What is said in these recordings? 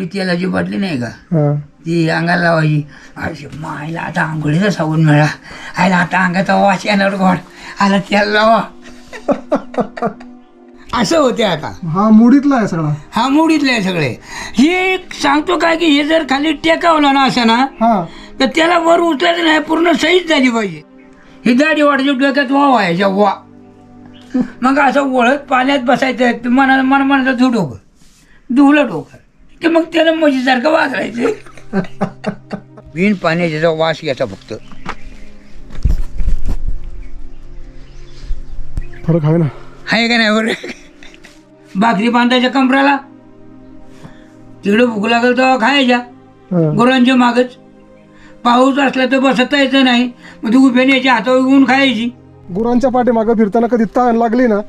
आपली तेलाची बाटली नाही का? हा. ती अंगाला लावायची. अरे मायला आता आंघोळीचा साबण मिळा आयला आता अंगाचा वास येणार गोड. आला तेल लावा. असं होते आता. हा मुडीतला आहे सगळा. हा मुडीतले आहे सगळे. हे सांगतो काय की हे जर खाली टेकावलं ना असं ना हा. तर त्याला वर उचलायचं नाही पूर्ण सहीच झाली पाहिजे. ही दाढी वाटायची डोक्यात वा व्हायच्या वा. मग असं वळत पाण्यात बसायचं मनाला मन मनाचं धु डोकं धुवलं डोकं. की मग त्याला म्हशीसारखं वाजवायचं बिन पाण्याचा वास घ्यायचा फक्त. फरक आहे ना? आहे का नाही बरं भाकरी बांधायच्या कमराला? तिकडे भूक लागेल तेव्हा खायच्या. हा. गुरांच्या मागच. पाऊस असला तर बसता यायचं नाही. मग ती उभ्याने याची हातावर घेऊन खायची. गुरांच्या पाठीमागं फिरताना कधी ताण लागली ना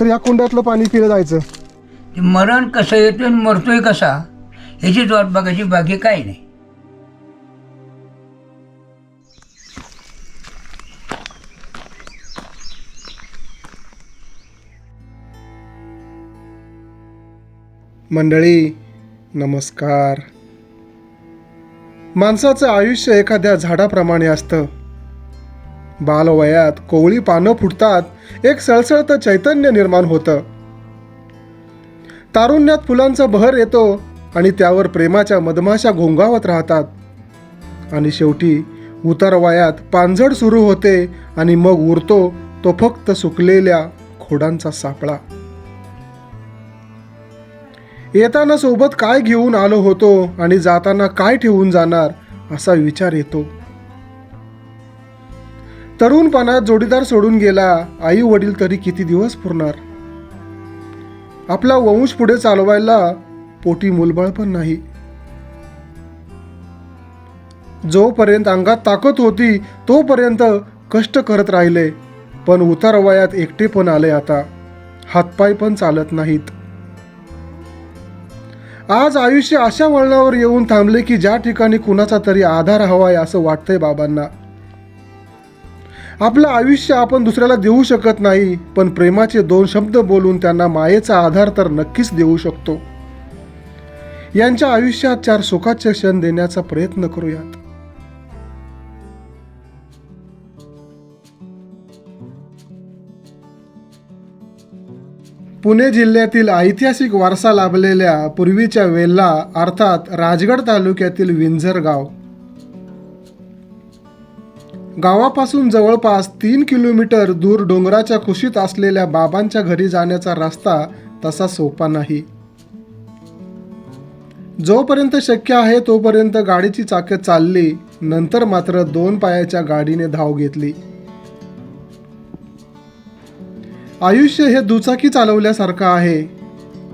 तर या कुंड्यातलं पाणी पिलं जायचं. ते मरण कसं येतं आणि मरतोय कसा? ह्याचीच वाट बघायची बाकी काही नाही. मंडळी नमस्कार. माणसाचं आयुष्य एखाद्या झाडाप्रमाणे असतं. बालवयात कोवळी पानं फुटतात एक सळसळतं चैतन्य निर्माण होतं. तारुण्यात फुलांचा बहर येतो आणि त्यावर प्रेमाच्या मधमाशा घोंगावत राहतात. आणि शेवटी उतार वयात पानझड सुरू होते आणि मग उरतो तो फक्त सुकलेल्या खोडांचा सापळा. येताना सोबत काय घेऊन आलो होतो आणि जाताना काय ठेवून जाणार असा विचार येतो. तरुणपणात जोडीदार सोडून गेला आई वडील तरी किती दिवस पुरणार? आपला वंश पुढे चालवायला पोटी मुलबाळ पण नाही. जोपर्यंत अंगात ताकद होती तोपर्यंत कष्ट करत राहिले. पण उतार वयात एकटे पण आले आता. हातपाय पण चालत नाहीत. आज आयुष्य अशा वळणावर येऊन थांबले की ज्या ठिकाणी कुणाचा तरी आधार हवाय असं वाटतंय बाबांना. आपलं आयुष्य आपण दुसऱ्याला देऊ शकत नाही पण प्रेमाचे दोन शब्द बोलून त्यांना मायेचा आधार तर नक्कीच देऊ शकतो. यांच्या आयुष्यात चार सुखाचे क्षण देण्याचा प्रयत्न करूयात. पुणे जिल्ह्यातील ऐतिहासिक वारसा लाभलेल्या पूर्वीच्या वेल्ला अर्थात राजगड तालुक्यातील विंझर गाव. गावापासून जवळपास तीन किलोमीटर दूर डोंगराच्या कुशीत असलेल्या बाबांच्या घरी जाण्याचा रस्ता तसा सोपा नाही. जोपर्यंत शक्य आहे तोपर्यंत गाडीची चाकं चालली नंतर मात्र दोन पायाच्या गाडीने धाव घेतली. आयुष्य हे दुचाकी चालवल्यासारखं आहे.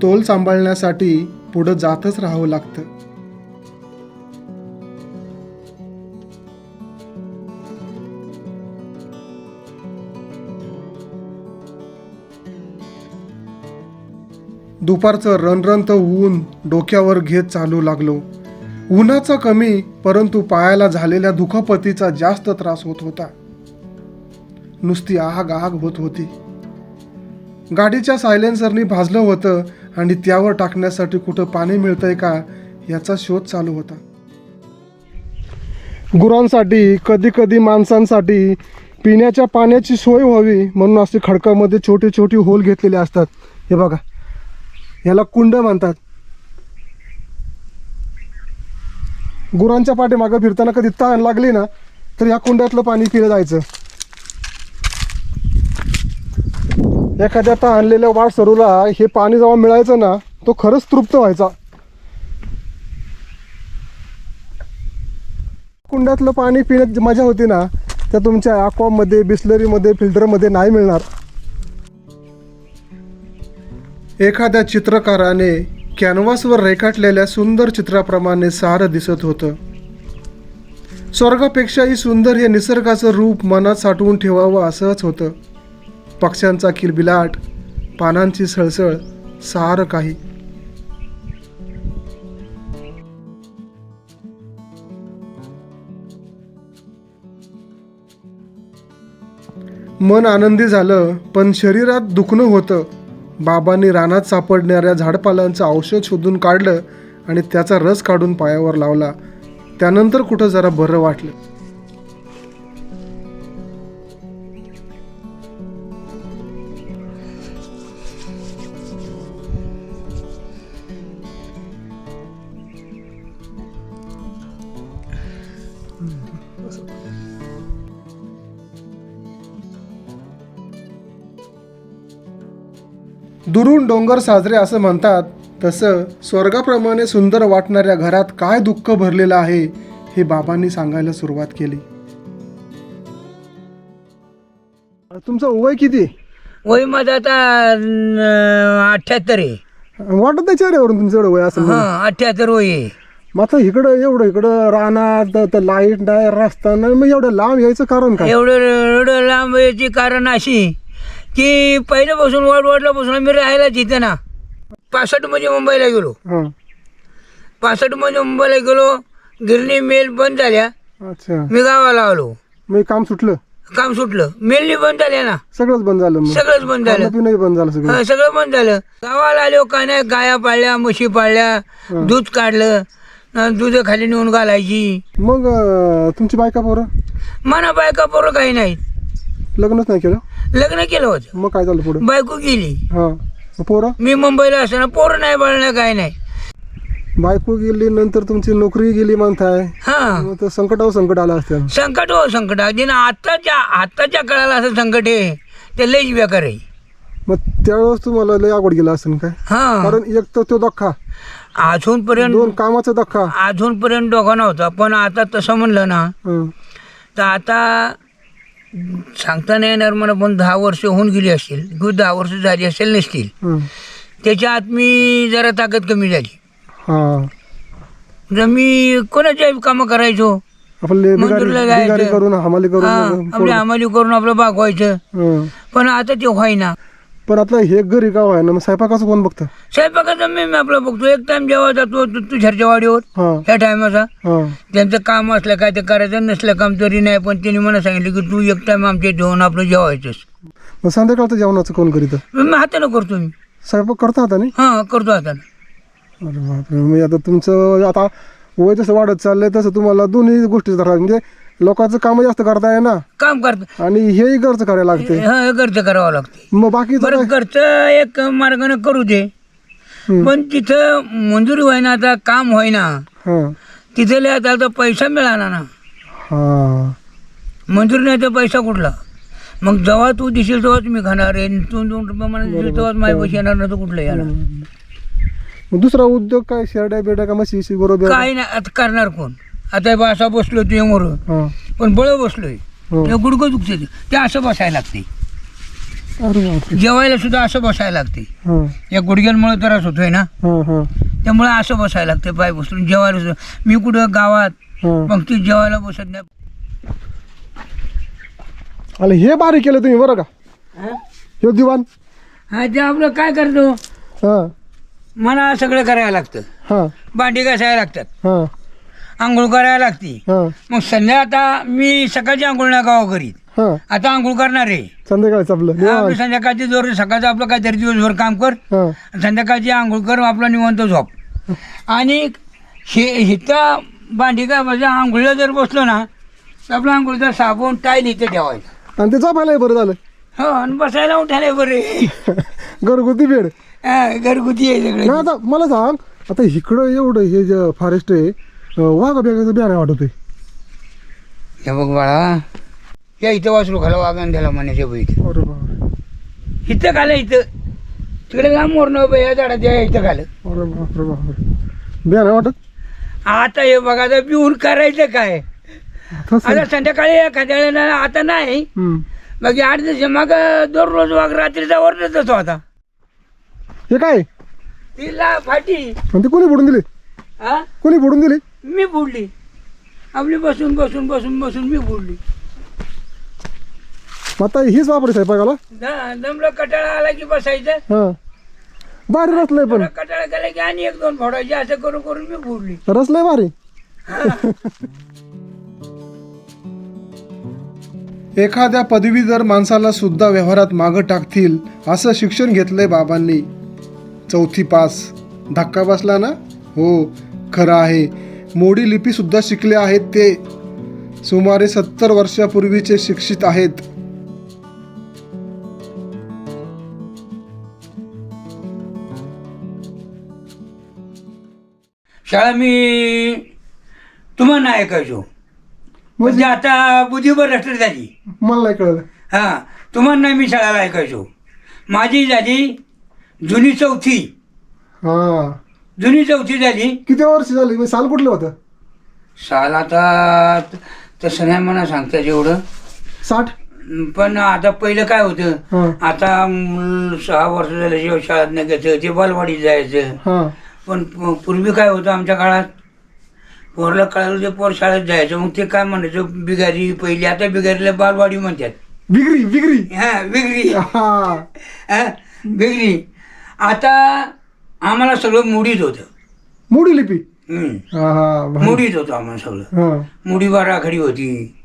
तोल सांभाळण्यासाठी पुढं जातच राहावं लागतं. दुपारचं रणरणत ऊन डोक्यावर घेत चालू लागलो. उन्हाचा कमी परंतु पायाला झालेल्या दुखापतीचा जास्त त्रास होत होता. नुसती आग आग होत होती. गाडीच्या सायलेन्सरनी भाजलं होतं आणि त्यावर टाकण्यासाठी कुठं पाणी मिळतंय का याचा शोध चालू होता. गुरांसाठी कधी कधी माणसांसाठी पिण्याच्या पाण्याची सोय व्हावी म्हणून असे खडकामध्ये छोटे छोटे होल घेतलेले असतात. हे बघा. याला कुंड म्हणतात. गुरांच्या पाठीमागं फिरताना कधी ताण लागली ना तर या कुंड्यातलं पाणी पिलं जायचं. एखाद्या आणलेल्या वाट सरूला हे पाणी जेव्हा मिळायचं ना तो खरंच तृप्त व्हायचा. कुंड्यातलं पाणी पिण्यात मजा होती ना त्या तुमच्या aquaमध्ये बिस्लरीमध्ये फिल्टरमध्ये नाही मिळणार. एखाद्या चित्रकाराने कॅनव्हासवर रेखाटलेल्या सुंदर चित्राप्रमाणे सारं दिसत होतं. स्वर्गापेक्षाही सुंदर हे निसर्गाचं रूप मनात साठवून ठेवावं असंच होतं. पक्ष्यांचा किलबिलाट पानांची सळसळ सारं काही. मन आनंदी झालं पण शरीरात दुखणं होतं. बाबांनी रानात सापडणाऱ्या झाडपालांचं औषध शोधून काढलं आणि त्याचा रस काढून पायावर लावला. त्यानंतर कुठं जरा बरं वाटलं. दुरून डोंगर साजरे असं म्हणतात तसं स्वर्गाप्रमाणे सुंदर वाटणाऱ्या घरात काय दुःख भरलेलं आहे हे बाबांनी सांगायला सुरुवात केली. तुमचं वय किती? वय माझं आता अठ्ठ्याहत्तर आहे. वाटत नाही चेहऱ्यावरून तुमचं एवढं वय असं हा अठ्ठ्याहत्तर वय आहे. मग आता इकडं एवढं इकडं रानात लाइट नाही रस्ता नाही मग एवढं लांब यायचं कारण काय? एवढं एवढं लांब याची कारण अशी की पहिल्यापासून वाढ वाढल्यापासून आम्ही राहायला तिथे ना पासष्टमध्ये मुंबईला गेलो. हां. पासष्टमध्ये मुंबईला गेलो गिरणी मेल बंद झाल्या. अच्छा. मी गावाला आलो. मग काम सुटलं? काम सुटलं. मेलनी बंद झाल्या ना. सगळंच बंद झालं मग. सगळंच बंद झालं. पिणंही बंद झालं सगळं. हा, सगळं बंद झालं. गावाला आलो काय नाही गाया पाळल्या म्हशी पाळल्या दूध काढलं अं, दूध खाली नेऊन घालायची. मग अं, तुमची बायका पोरं? मना बायका पोरं काही नाही लग्नच नाही केलं? लग्न केलं होतं. मग काय झालं पुढं? बायको गेली. हां. मग पोरं? मी मुंबईला असताना पोरं नाही बळणं काय नाही. बायको गेली नंतर तुमची नोकरी गेली म्हणताय. हा. मग तर संकटावर संकट आलं असतं. संकट हो संकट. अगदी ना आत्ताच्या आत्ताच्या काळाला असं संकट आहे ते लईच बेकार आहे. मग त्यावेळेस तुम्हाला लय आवड गेला असेल काय? हा. कारण एक तर तो धक्का. अजूनपर्यंत दोन कामाचा धक्का. अजूनपर्यंत डोका नव्हता. पण आता तसं म्हणलं ना हं. तर आता सांगता नाही येणार मला पण दहा वर्ष होऊन गेली असतील किंवा दहा वर्ष झाली असेल नसतील. त्याच्या आत मी जरा ताकद कमी झाली हा जर मी कोणाच्या कामं करायचो मंजूरला जायचं. बिगारी करून हमाली हा, करून आपली अंमली करून आपलं भागवायचं. पण आता ते व्हायना पण आता हे घरी गाव आहे ना मग स्वयंपाकाचं कोण बघतं? स्वयंपाकाचा मी मी आपलं बघतो. एक टाइम जेव्हा जातो तू तुझ्या वाडीवर. हा. ह्या टायमाचा हा. त्यांचं काम असलं काय ते करायचं नसलं काम तरी नाही पण त्यांनी मला सांगितलं की तू एक टाइम आमच्या जेवण आपलं जेवायचंच मग संध्याकाळचं जेवणाचं कोण करीत मी हातानं करतो मी. स्वयंपाक करता आता नाही हां करतो हातानं. अरे बापरे म्हणजे आता तुमचं आता वय जसं वाढत चाललंय तसं तुम्हाला दोन्ही गोष्टी करायला म्हणजे लोकांचं काम जास्त करताय ना. काम करतो आणि हेही घरचं करायला लागते. हा घरचं करावं लागते. मग बरं काय? घरचं एक मार्गाने करू दे. हं. पण तिथं मंजुरी व्हायना आता काम होईना. हा. तिथं आता आता पैसा मिळाला ना. हा. मंजुरी नाही तर पैसा कुठला? मग जेव्हा तू दिसेल तेव्हाच मी खाणार आहे. तू दोन रुपये मला दिसेल तेव्हाच माझे पैसे येणार नाही तर कुठलं येणार? दुसरा उद्योग काय? शेरड्या बेड्या का म्हशी बरोबर काय नाही आता करणार कोण? आता बा असा बसलो तू समोर. हा. पण बळ बसलोय. हो. ते गुडघं दुखते ते. ते असं बसायला लागते. जेवायला सुद्धा असं बसायला लागते. हा. या गुडघ्यांमुळे त्रास होतोय ना? त्यामुळे असं बसायला लागते पाय बसून जेवायला सुद्धा. मी कुठं गावात मग ती जेवायला बसत नाही. हे बारीक केलं तुम्ही बरं का? हे दिवाण. हा ते आपलं काय करतो? हा. मला सगळं करायला लागतं. हा. भांडी घासायला लागतात. हा. आंघोळ करायला लागते. हा. मग संध्या आता मी सकाळची आंघोळ नाही गावा करीत हा. आता आंघोळ करणार आहे. संध्याकाळचं आपलं. संध्याकाळची जोर सकाळचं आपलं काहीतरी दिवसभर काम कर. हा. संध्याकाळची आंघोळ कर आपला निवांत झोप. आणि हे हिथं भांडी काय म्हणजे आंघोळीला जर बसलो ना तर आपला आंघोळीचा साबण टाईल इथं ठेवायचा. आणि ते झोपायलाही बरं झालं. हो आणि बसायला उठायला बरे घरगुती बेड. घरगुती आहे नाही आता मला सांग आता इकडं एवढं हे जे फॉरेस्ट आहे वाघ बेगाचं बियाणं वाटत हे बघ बाळा या इथं वासरू खाला वागण त्याला म्हणायचे बघ इथं अरे बापरे. इथं खालं इथं. तिकडे लांब मोरणं या झाडात या इथं खालं. अरे बापरे बापरे. बियाणं वाटत? आता हे बघा आता पिऊन करायचं काय? तसं आता संध्याकाळी एखाद्या वेळेला आता नाही. हम्म. मग आठ दिवस मग दररोज वाघ रात्रीचा वरच होता हे काय? तिला फाटी. आणि ते कोणी फोडून दिली? हा कोणी फोडून दिली? मी बुडली. आपली बसून बसून बसून बसून मी बुडली. मग आता हीच वापरायचं आहे स्वयंपाकाला द- दमलं कटाळा आला की बसायचं? हा. भारी रसलंय पण. थोडा कटाळा केला की आणि एक दोन फोडायचे असं करून करून मी बुडली. रसलंय भारी. एखाद्या पदवीधर माणसाला सुद्धा व्यवहारात मागं टाकतील असं शिक्षण घेतलंय बाबांनी. चौथी पास. धक्का बसला ना? हो खरं आहे. मोडी लिपी सुद्धा शिकले आहेत ते. सुमारे सत्तर वर्षापूर्वीचे शिक्षित आहेत. शाळा मी तुम्हाला नाही ऐकायचो. म्हणजे? आता बुद्धीवर रस्टर झाली. मला नाही कळलं. हां तुम्हाला नाही मी शाळेला ऐकायचो. माझी झाली जुनी चौथी. हा. जुनी चौथी झाली. किती वर्ष झाली? म्हणजे साल कुठलं होतं? साल आता तसं नाही म्हणा सांगता एवढं. साठ? पण आता पहिलं काय होतं? आता सहा वर्ष झालं जेव्हा शाळेत नाही घ्यायचं ते बालवाडीत जायचं. हा. पण प- पूर्वी काय होतं आमच्या काळात? पोरला कळालं ते पोर शाळेत जायचं मग ते काय म्हणायचं? बिगारी पहिली आता बिगारीला बालवाडी म्हणतात. बिगरी बिगरी हा वेगळी हा. हा वेगळी आता आम्हाला सगळं मुडीत होतं. मोडी लिपी? हम्म. हा हा भारी. मुडीत होतं आम्हाला सगळं. हा. मुडी बाराखडी होती.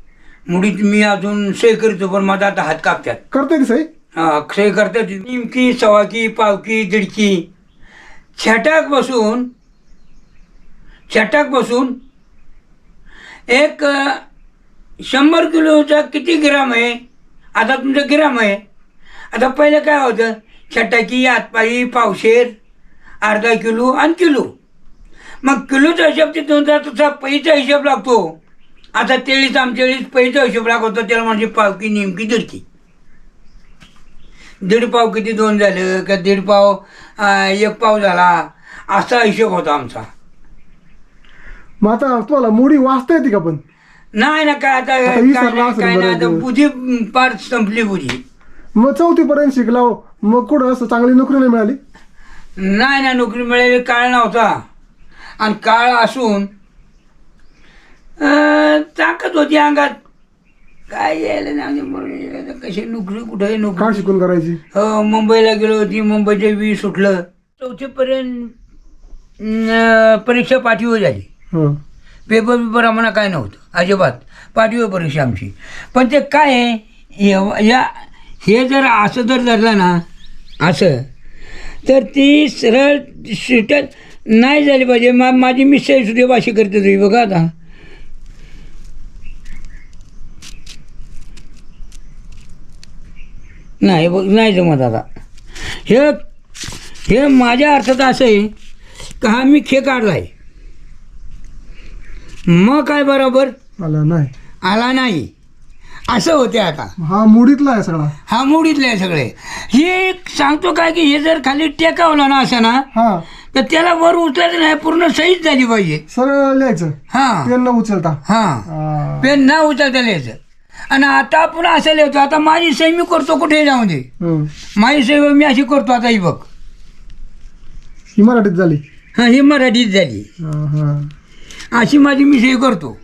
मुडीत मी अजून सही करतो पण माझा आता हात कापतात करते सही? हा, सही करतात निमकी सवाकी पावकी दिडकी. छटाक बसून छटाक बसून एक अ, शंभर किलोचा किती ग्राम आहे? आता तुमचं ग्राम आहे. आता पहिलं काय होतं? छटाकी हातपाई पावशेर. अर्धा किलो आणि किलो. मग किलोचा हिशोब तिथून जर तुझा पैचा हिशोब लागतो. आता तेळीस आमच्याळीस पैचा हिशोब लागतो त्याला म्हणजे पावकी नेमकी दिडकी दीड पाव किती दोन झालं का दीड पाव एक पाव झाला असा हिशोब होता आमचा. मग आता तुम्हाला मोडी वाचता येते का पण? नाही ना काय आता आता काय नाही असेल काय नाही आता बरं. बुद्धी अं, पार संपली बुद्धी मग चौथी पर्यंत शिकलाव मग कुठं असं चांगली नोकरी नाही मिळाली? नाही ना नोकरी मिळालेली काळ नव्हता. आणि काळ असून ताकद होती अंगात. काय यायला नाही कशी नोकरी कुठे नोकरी? काय शिकून करायची? हो मुंबईला गेलो होती मुंबईच्या वी सुटलं. चौथीपर्यंत परीक्षा पाठीवर झाली. हा. पेपर बिपर आम्हाला काय नव्हतं. अजिबात. पाठीवर परीक्षा आमची. पण ते काय आहे? हे- या हे जर असं जर धरलं ना असं तर ती सरळ सीटच नाही झाली पाहिजे. मा माझी मिसळ सुद्धा भाषी करते तुम्ही बघा आता. नाही बघ नाही जमत आता. हे हे माझ्या अर्थात असं आहे का हा मी खे काढला आहे मग काय बरोबर? आला नाही. आला नाही. असं होते आता. हा मोडीतला आहे सगळा. हा मुडीतले आहे सगळे. हे सांगतो काय की हे जर खाली टेकावलं ना असं ना हा. तर त्याला वर उचलायचं नाही पूर्ण सहीच झाली पाहिजे. सरळ लिहायचं. हां. पेन न उचलता. हां. पेन न उचलता लिहायचं. आणि आता आपण असं लिहितो आता माझी सही मी करतो कुठे जाऊन दे. हं. माझी सही मी अशी करतो आता ही बघ. ही मराठीत झाली. हां ही मराठीत झाली. हा, हा. अशी माझी मी सही करतो.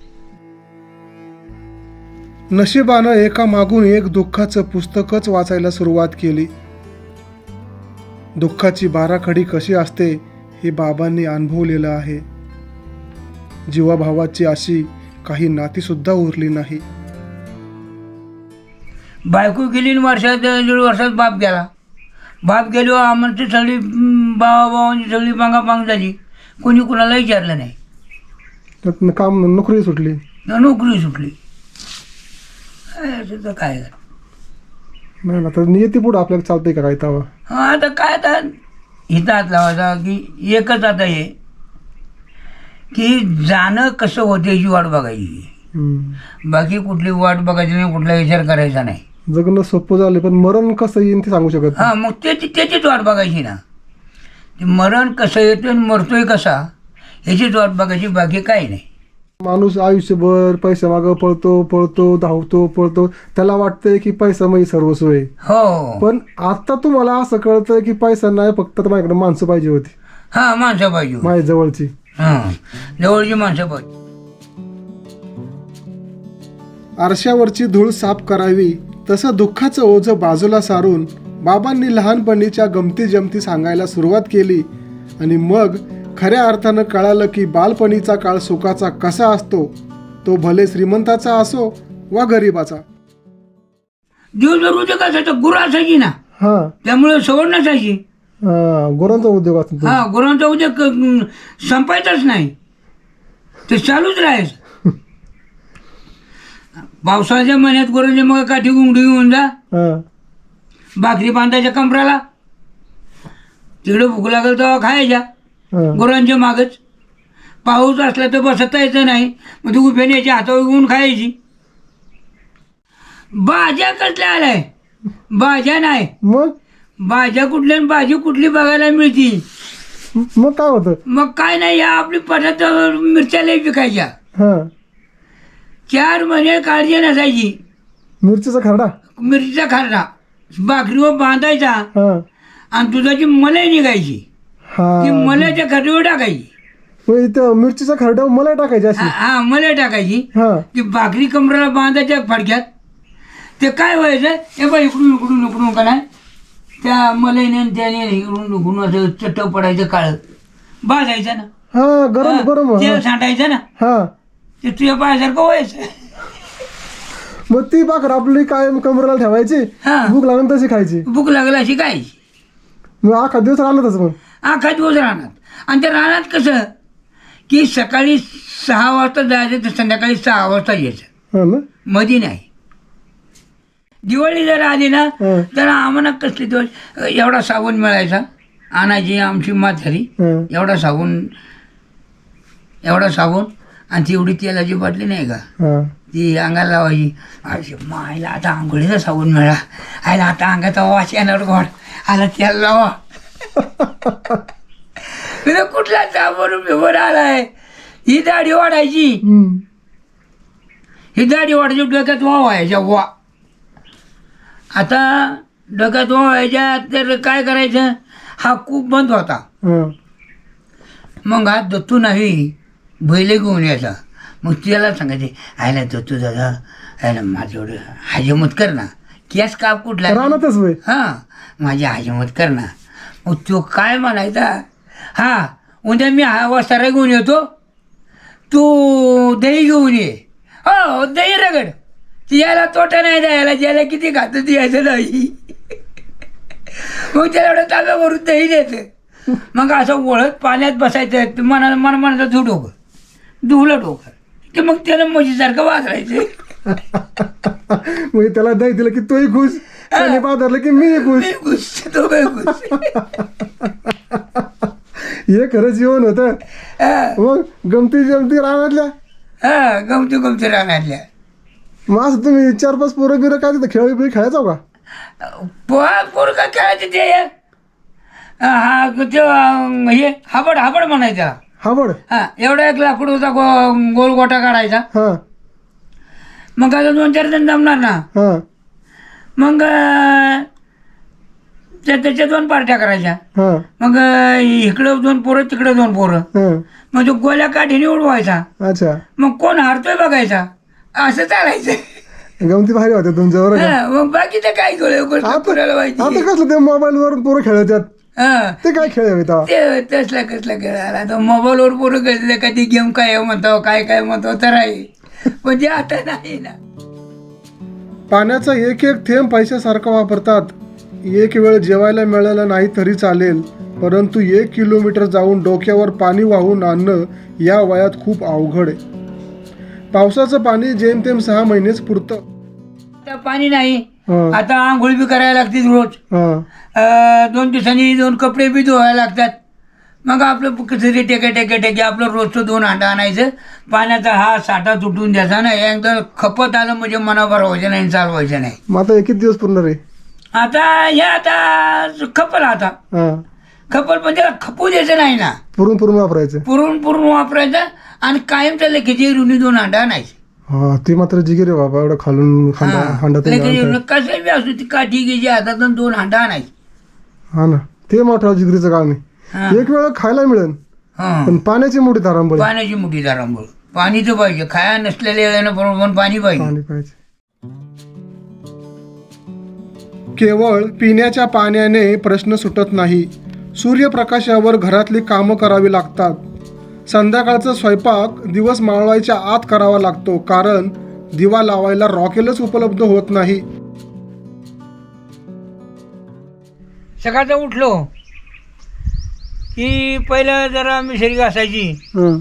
नशिबानं एका मागून एक दुःखाचं पुस्तकच वाचायला सुरुवात केली. दुःखाची बाराखडी कशी असते हे बाबांनी अनुभवलेलं आहे. जीवाभावाची अशी काही नातीसुद्धा उरली नाही. बायको गेली आणि वर्षात दीड वर्षात बाप गेला. बाप गेलो आमची सगळी भावा भावांची सगळी बांगाबांग झाली. कोणी कुणाला विचारलं नाही. काम नोकरी सुटली. न नोकरी सुटली. काय काय? नाही ना तर नियती पुढं आपल्याला चालतंय का काय तवा? हा आता काय आता? इथं हात लावायचा की एकच आता हे. की जाणं कसं होते याची वाट बघायची. हम्म. बाकी कुठली वाट बघायची नाही कुठला विचार करायचा नाही. जगणं सोपं झालं पण मरण कसं येईन ते सांगू शकत नाही. हा मग त्याची त्याचीच वाट बघायची ना. ते मरण कसं येतं आणि मरतोय कसा ह्याचीच वाट बघायची बाकी काही नाही. माणूस आयुष्यभर पैसा मागं पळतो पळतो धावतो पळतो. त्याला वाटतंय की पैसा म्हणजे सर्वस्व आहे हो. पण आता तुम्हाला असं कळतंय की पैसा नाही फक्त माझ्याकडे माणसं पाहिजे होती. हा माणसं पाहिजे माझ्या जवळची. हा. जवळची माणसं पाहिजे. आरशावरची धूळ साफ करावी तसं दुःखाचं ओझं बाजूला सारून बाबांनी लहानपणीच्या गमती जमती सांगायला सुरुवात केली. आणि मग खऱ्या अर्थानं कळालं की बालपणीचा काळ सुखाचा कसा असतो तो भले श्रीमंताचा असो वा गरिबाचा. दिवसभर उद्या काय असायचं गुरं असायची ना. हा. त्यामुळे सवड नसायची हा, गुरांचा उद्योग असतो तो. हा गुरांचा उद्या क- संपायचाच नाही. ते चालूच राहायचं. पावसाळ्याच्या महिन्यात गुरांच्या मग काठी गुंगडी घेऊन जा. हा. भाकरी बांधायच्या कमराला. तिकडे भूक लागेल तेव्हा खायच्या. गुरांच्या मागच. पाऊस असला तर बसता यायचं नाही. मग ती उभ्याने याची हातावर घेऊन खायची. भाज्या कसल्या आलाय? भाज्या नाही. मग? भाज्या कुठल्या आणि भाजी कुठली बघायला मिळती? मग काय होतं? मग काय नाही या आपली पदार्थ मिरच्या लई विकायच्या हा. चार महिने काळजी नसायची. मिरचीचा खरडा? मिरचीचा खारडा. भाकरीवर बांधायचा. हा. आणि दुधाची मलाई निघायची. ती हा मलाच्या खरडीवर टाकायची. मग इथं मिरचीचा खरडा मला टाकायची अशी. हा मलाई टाकायची. हा. ती भाकरी कमराला बांधायच्या फडक्यात. ते काय व्हायचं? हे बघ इकडून इकडून इकडून का नाही? त्या मलाईने आणि त्याने इकडून इकडून असं चट्ट पडायचं काळ. भाजायचं ना. हा गरम गरम. तेल हा. सांडायचं ना. हा. ते तुझ्या पायासारखं व्हायचं. मग ती भाकर आपली कायम कमरेला ठेवायची. हा. भूक लागून तशी खायची. भूक लागला अशी काय मग अख्खा दिवस राहणारच मग. अख्खा दिवस राहणार. आणि त्या रानात कसं? की सकाळी सहा वाजता जायचं तर संध्याकाळी सहा वाजता यायचं. हा ना? मधी नाही. दिवाळी जर आली ना हा. तर आम्हाला कसली दिवस एवढा साबण मिळायचा. आणायची आमची म्हातारी. हा. एवढा साबण एवढा साबण. आणि ती एवढी तेलाची बाटली नाही का? हा. ती अंगाला लावायची. अशी मायला आता आंघोळीचा साबण मिळा आयला आता अंगाचा वास येणार गोड. आला तेल लावा. तुला कुठला साबण बिबण आलाय? ही दाढी वाढायची हम्म. ही दाढी वाढायची डोक्यात वा व्हायच्या वा आता डोक्यात वा व्हायच्या तर काय करायचं? हा कूप बंद होता. हा. मग हा दत्तू नाही बैल घेऊन यायचा. मग त्याला सांगायचे आयला दत्तू दादा आयला माझं एवढं हजमत कर ना. केस काप कुठला? रानातच वय हां माझी हजमत कर ना. तो काय म्हणायचा? हा उद्या मी हा वस्तारा घेऊन येतो. तू दही घेऊन ये. हो दही रगड. ती तोटा नाही द्यायला ज्याला किती खातं ती यायचं मग त्याला एवढं ताब्यावरून दही द्यायचं मग असं ओळख पाण्यात बसायचं मनाला मन म्हणायचं धू डोकं धुवलं डोकं. की मग त्याला म्हशीसारखं वाजरायचं म्हणजे त्याला दही दिलं की तोही खुश. त्याने पादरलं की मी खुश मी खुश तो काय खुश हे खरं जीवन होतं. हा. मग गमती जमती रानातल्या? हा गमती गमती राहण्यातल्या मग असं तुम्ही चार पाच पोरं बिरं काय तिथं खेळ बिळ खेळायचो का? पोहा पोर का खेळायचं ते? हा ते अं, हे हाबड हाबड म्हणायचा. हाबड? हा एवढा एक लाकूड होता गो गोल गोटा काढायचा. हा. मग आता दोन चार जण जमणार ना. हा. मग त्या त्याच्या दोन पार्ट्या करायच्या. हा. मग इकडं दोन पोरं तिकडं दोन पोरं. हा. मग तो गोल्या काठीने उडवायचा. अच्छा. मग कोण हारतोय बघायचा. असं चालायचं. गमती भारी होत्या तुमच्यावर का? हा, मग बाकीचं काय कळलं गोष्ट आता पुरायला आता कसलं ते मोबाईल वर पोरं खेळतात? हा. ते काय खेळ आहे तेव्हा? ते तसला कसला खेळ आला तर मोबाईलवर पोरं खेळले कधी गेम काय म्हणतो काय काय म्हणतो तर आहे. पण ते आता नाही ना. पाण्याचा एक एक थेंब पैशासारखा वापरतात. एक वेळ जेवायला मिळालं नाही तरी चालेल परंतु एक किलोमीटर जाऊन डोक्यावर पाणी वाहून आणणं या वयात खूप अवघड आहे. पावसाचं पाणी जेमतेम सहा महिनेच पुरतं. आता पाणी नाही. आता आंघोळ बी करायला लागते रोज. दोन दिवसांनी दोन कपडे बी धुवायला लागतात. मग आपलं ते टेके टेके टेके आपलं रोजचं दोन हांडा आणायचं. पाण्याचा हा साठा तुटून द्यायचा ना एकदा खपत आलं म्हणजे मनाभर व्हायचं नाही चालवायचं नाही. मग आता एकच दिवस पुरणार आहे? आता हे आता खपल आता. हा. खपल त्याला खपू द्यायचं नाही ना. पुरून पुरून वापरायचं? पुरून पुरून वापरायचं आणि कायम त्या लेखीची रुनी दोन हांडा आणायची. हा ते मात्र जिगीर आहे बाबा एवढं खालून हांडा हांडा ते आणताय. कसं बी असू ती काठी घ्यायची हातातून दोन हांडा आणायची. हा ना ते मोठं जिगरीचं काम हा. एक वेळ खायला मिळेल. हं. पण पाण्याची मोठी तारांबळी. पाण्याची मोठी दारांबळ पाणी तर पाहिजे. खाया नसलेल्या पण पाणी पाहिजे. पाणी पाहिजे. केवळ पिण्याच्या पाण्याने प्रश्न सुटत नाही. सूर्यप्रकाशावर घरातली कामं करावी लागतात. संध्याकाळचा स्वयंपाक दिवस मावळायच्या आत करावा लागतो. कारण दिवा लावायला रॉकेलच उपलब्ध होत नाही. सकाळचं उठलो. ही पहिलं जरा मिसरी घासायची. हं,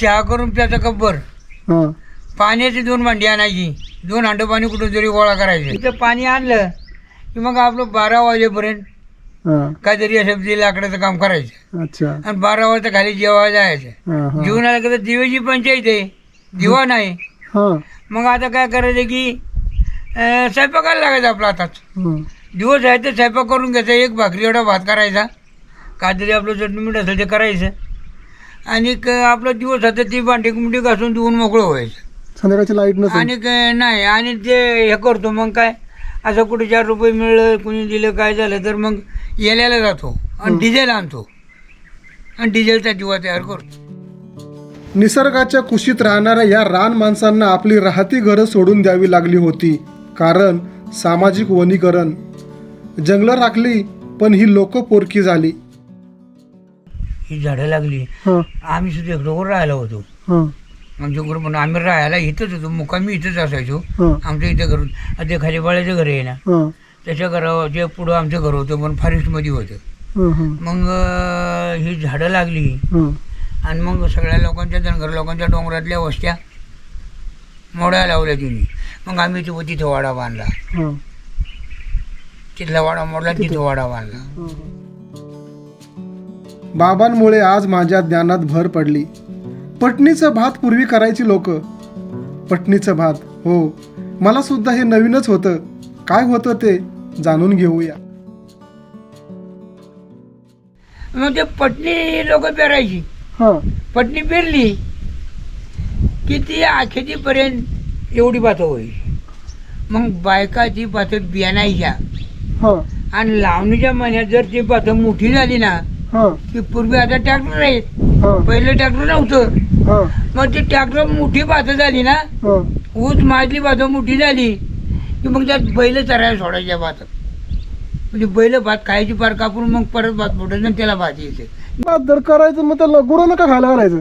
चहा करून प्याचा कब्बर. हं, पाण्याची दोन भांडी आणायची. दोन हांडं पाणी कुठं तरी गोळा करायचं. इथं पाणी आणलं की मग आपलं बारा वाजेपर्यंत हं. काहीतरी असं ते लाकडाचं काम करायचं. अच्छा. आणि बारा वाजता खाली जेवायला जायचं. हं, हं. जेवण आलं की तर दिवेची पंचायत आहे. दिवा नाही. हं, मग आता काय करायचं की अं, स्वयंपाकाला लागायचं आपला हातात. हं. दिवस आहे तर स्वयंपाक करून घ्यायचा. एक भाकरी एवढा भात करायचा. काहीतरी आपलं चटणी मीठ असेल ते करायचं. आणि क- आपलं दिवस आता ती भांडी कुंडी घासून धुवून मोकळं व्हायचं. संध्याकाळची लाइट आणि नाही आणि ते हे करतो मग काय? असं कुठे चार रुपये मिळलं कुणी दिलं काय झालं तर मग येल्याला जातो आणि. डिझेल आणतो. आणि डिझेलचा दिवा तयार करतो. निसर्गाच्या कुशीत राहणाऱ्या या रान माणसांना आपली राहती घरं सोडून द्यावी लागली होती. कारण सामाजिक वनीकरण. जंगलं राखली पण ही लोक पोरकी झाली. ही झाडं लागली. हं, आम्ही सुद्धा इकडं राहायला होतो. हं, आमच्या बरोबर आम्ही राहायला इथंच होतो. मुक्कामी इथंच असायचो. हं, आमच्या इथं घरून आता ते खाली बाळ्याचं घर आहे ना हं, त्याच्या घरावर जे पुढं आमचं घर होतं पण फॉरेस्टमध्ये होतं. हं, हं, मग अं, ही झाडं लागली. हं. आणि मग सगळ्या लोकांच्या धनगर लोकांच्या डोंगरातल्या वस्त्या मोड्या लावल्या तिने. मग आम्ही तो तिथं वाडा बांधला. हं, तिथला वाडा मोडला तिथं वाडा बांधला. हं. बाबांमुळे आज माझ्या ज्ञानात भर पडली. पटणीचं भात पूर्वी करायची लोक. पटणीचं भात हो. मला सुद्धा हे नवीनच होतं. काय होतं ते जाणून घेऊया. मग ते पटणी लोक पेरायची. हां. पटणी पेरली की ती आखेतीपर्यंत एवढी पातं व्हायची मग बायका ती पातं बियाणायच्या. हां. आणि लावणीच्या महिन्यात जर ती पातं मोठी झाली ना की पूर्वी आता ट्रॅक्टर आहेत. हां. पहिलं ट्रॅक्टर नव्हतं. मग ती ट्रॅक्टर मोठी पातं झाली ना ऊस माजली पातं मोठी झाली की मग त्यात बैल चरायला सोडायच्या भात म्हणजे बैल भात खायची पार कापून मग परत भात आणि त्याला भात यायचं. भात जर करायचं मग त्याला गुरांना का खायला घालायचं.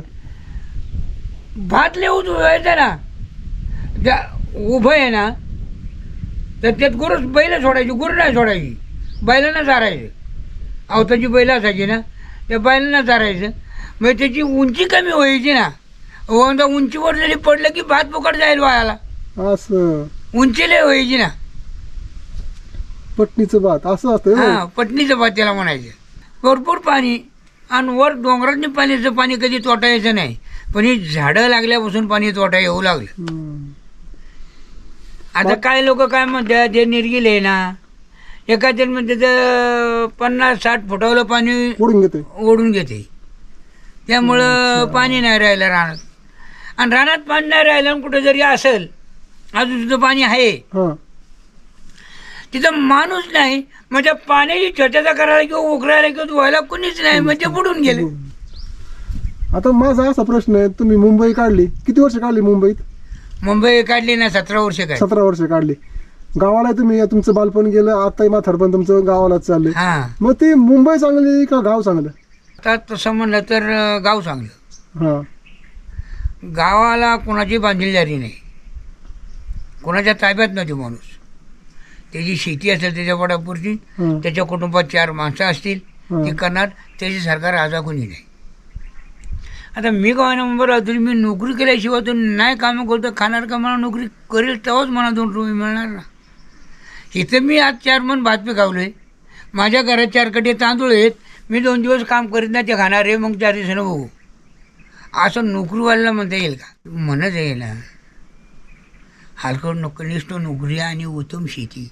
भात लेऊच व्हायचं ना. त्या उभं आहे ना तर त्यात गुरु बैल सोडायची गुरु नाही सोडायची. बैलांना चारायचं. अवताची बैल असायची ना त्या बैलांना चारायचं. मग त्याची उंची कमी व्हायची ना. वंदा उंचीवर जरी पडलं की भात फुकट जाईल वायाला असं. उंची लय व्हायची ना. पटणीचं भात असं असतं हा पटणीचं भात त्याला म्हणायचं. भरपूर पाणी. आणि वर डोंगरातनी पाण्याचं पाणी कधी तोटा यायचं नाही. पण ही झाडं लागल्यापासून पाणी तोटा येऊ लागलं. हम्म. आता काय लोक काय म्हणतात जे निर्गिल आहे ना एखाद्या म्हणजे तर पन्नास साठ फुटावलं पाणी ओढून घेते. ओढून घेते. त्यामुळं पाणी नाही राहिलं रानात. आणि रानात पाणी नाही राहिलं आणि कुठं जरी असेल अजून तिथं पाणी आहे. हां. तिथं माणूस नाही म्हणजे पाण्याची स्वच्छता करायला किंवा उकरायला किंवा धुवायला कुणीच नाही म्हणजे बुडून गेले. आता माझा असा प्रश्न आहे तुम्ही मुंबई काढली. किती वर्ष काढली मुंबईत? मुंबई काढली ना सतरा वर्ष काय सतरा वर्ष काढली. गावाला तुम्ही तुमचं बालपण गेलं आता म्हातारपण तुमचं गावालाच चाललंय. हा. मग ते मुंबई चांगली का गाव चांगलं? आता तसं म्हणलं तर अं, गाव चांगलं. हां. गावाला कोणाची बांधिलदारी नाही. कोणाच्या ताब्यात नव्हती माणूस. त्याची शेती असेल त्याच्या पोटापुरती हां. त्याच्या कुटुंबात चार माणसं असतील हां. ते करणार त्याची सरकार राजा कोणी नाही. आता मी गावाला मुंबई राहतो मी नोकरी केल्याशिवाय तो नाही कामं करतो खाणार का मला नोकरी करेल तेव्हाच मला दोन रुपये मिळणार ना. इथं मी आज चार मन भात पिकावलं आहे माझ्या घरात चार कटे तांदूळ आहेत. मी दोन दिवस काम करीत नाही ते खाणार आहे मग चार दिवसानं बघू. असं नोकरीवाल्याला म्हणता येईल का? म्हणत आहे ना. हलकं नको नुसतं नोकरी आणि उत्तम शेती.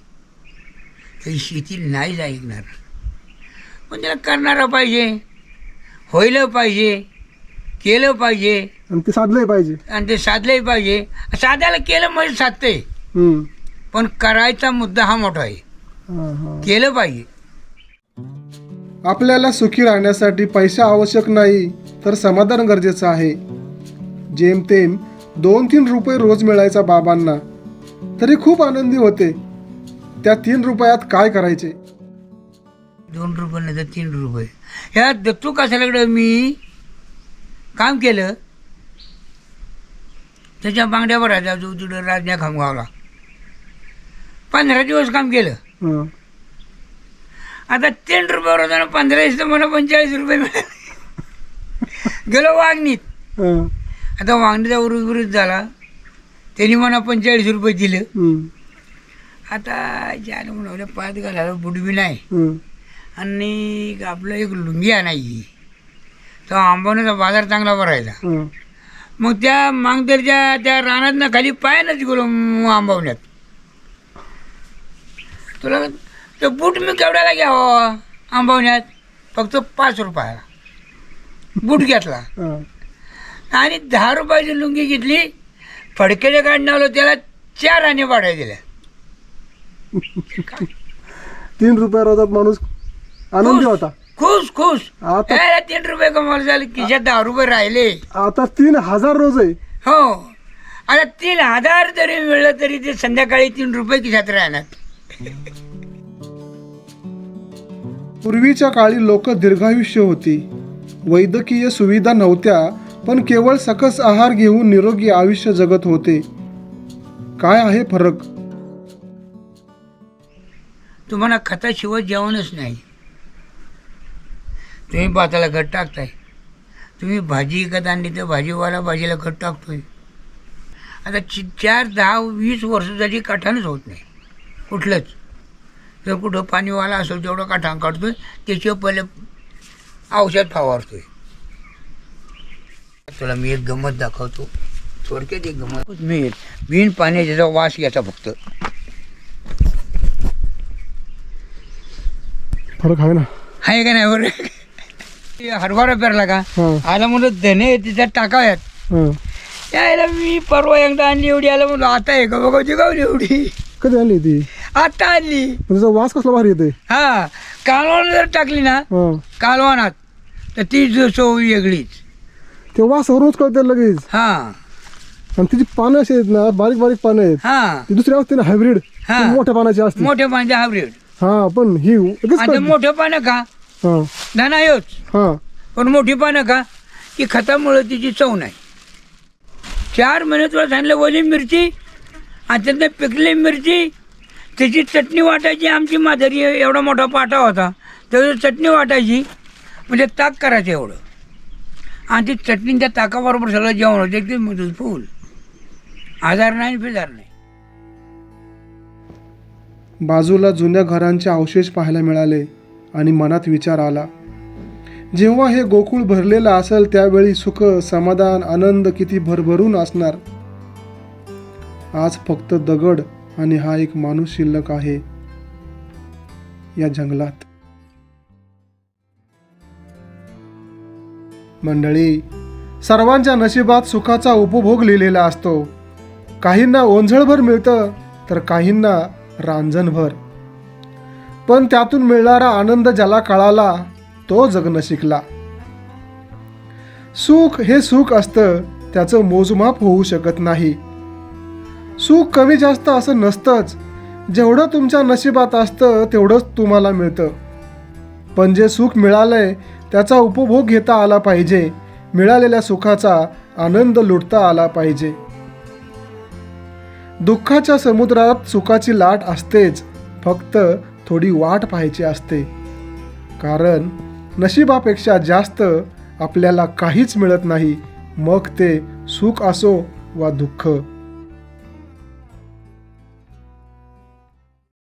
तर शेती नाही ऐकणार पण त्याला करणारा पाहिजे. होईल पाहिजे. केलं पाहिजे. आणि ते साधलंही पाहिजे. आणि ते साधलंही पाहिजे. साध्याला केलं म्हणजे साधतंय. पण करायचा मुद्दा हा मोठा आहे. केलं पाहिजे. आपल्याला सुखी राहण्यासाठी पैसा आवश्यक नाही तर समाधान गरजेचं आहे. जेमतेम दोन तीन रुपये रोज मिळायचा बाबांना. तरी खूप आनंदी होते. त्या तीन रुपयात काय करायचे? दोन रुपये नाही तर तीन रुपये. ह्या दत्तू कशालाकडं मी काम केलं? त्याच्या बांगड्या भरायचा जो तिकडं राजण्या खामगावला. पंधरा दिवस काम केलं. हां, आता तीन रुपयावर होता ना पंधरा दिवस मला पंचेचाळीस रुपये मिळाले. गेलो वागणीत. हं, आता वांगणीचा उरुस उरुस झाला. त्यांनी मला पंचेचाळीस रुपये दिलं. हं, आता ज्याला म्हणलं पाच घालायला बुडबी नाही. हं. आणि आपलं एक लुंगी आणायची तर आंबवण्याचा बाजार चांगला भरायचा. हं. मग त्या मांगदरच्या त्या रानात ना खाली पायानंच गेलो म- आंबवण्यात. तुला तो बूट मी केवढ्याला घ्यावं आंबवण्यात फक्त पाच रुपयाला. बूट घेतला. आणि दहा रुपयाची लुंगी घेतली फडक्याच्या काढणं आलो त्याला चार आणि वाढाय दिल्या. तीन रुपया रोजात माणूस आनंदी होता. खुश खुश आता ए, तीन रुपये कमावले झाले खिशात दहा रुपये राहिले. आता तीन हजार रोज आहे. हो. आता तीन हजार जरी मिळलं तरी ते संध्याकाळी तीन रुपये खिशात राहणार. पूर्वीच्या काळी लोक दीर्घायुष्य होती. वैद्यकीय सुविधा नव्हत्या पण केवळ सकस आहार घेऊन निरोगी आयुष्य जगत होते. काय आहे फरक? तुम्हाला खताशिवाय जेवणच नाही. तुम्ही भाताला घट टाकताय. तुम्ही भाजी विकत आणली तर भाजीवाला भाजीला घट टाकतोय. आता चि- चार दहा वीस वर्ष झाली काठानच होत नाही. कुठलंच. जर कुठं पाणीवाला असेल तेवढं काठान काढतोय त्याच्यावर पहिले औषध फवारतोय. तुला मी एक गमत दाखवतो. थोडक्यात एक गमत मी बिन पाण्याचा वास याचा फक्त. फरक आहे ना? आहे का नाही बरं हरभरा पेरला का? हां. आला म्हणलं धने तिच्यात टाकाव्यात. हां. यायला मी परवा एकदा आणली एवढी आला म्हणलं आता आहे का? बघा गावली एवढी. कधी आणली ती आता आणली त्याचा वास कसला भारी येते हा कालवान जर टाकली ना कालवानात तर ती जो चव वेगळीच. ते वासावरूनच कळते लगेच. हा. आणि तिची पानं अशी आहेत ना बारीक बारीक पानं आहेत. हा. ती दुसरी असते ना हायब्रिड हा. मोठ्या पानाची असते. मोठे पाण्याचे हायब्रिड हा पण ही लगेच आता कळते. मोठं पानं का? हा. धना योच हा. पण मोठी पानं का? की खतामुळं तिची चव नाही. चार महिने तुला सांगितलं ओली मिरची आणि त्यातनं पिकली मिरची त्याची चटणी वाटायची आमची म्हातारी एवढा मोठा पाटा होता. त्याची चटणी वाटायची म्हणजे ताक करायचं एवढं. आणि ती चटणी त्या ताकाबरोबर सगळं जेवण होतं. एकदम मधुर फुल. आजार नाही फिजार नाही. बाजूला जुन्या घरांचे अवशेष पाहायला मिळाले आणि मनात विचार आला. जेव्हा हे गोकुळ भरलेलं असेल त्यावेळी सुख समाधान आनंद किती भरभरून असणार? आज फक्त दगड आणि हा एक माणूस शिल्लक आहे या जंगलात. मंडळी सर्वांच्या नशिबात सुखाचा उपभोग लिहिलेला असतो. काहींना ओंझळभर मिळतं तर काहींना रांजणभर. पण त्यातून मिळणारा आनंद ज्याला कळाला तो जगणं शिकला सुख हे सुख असतं त्याचं मोजमाप होऊ शकत नाही. सुख कमी जास्त असं नसतंच. जेवढं तुमच्या नशिबात असतं तेवढंच तुम्हाला मिळतं. पण जे सुख मिळालंय त्याचा उपभोग घेता आला पाहिजे. मिळालेल्या सुखाचा आनंद लुटता आला पाहिजे. दुःखाच्या समुद्रात सुखाची लाट असतेच. फक्त थोडी वाट पाहायची असते. कारण नशिबापेक्षा जास्त आपल्याला काहीच मिळत नाही. मग ते सुख असो वा दुःख.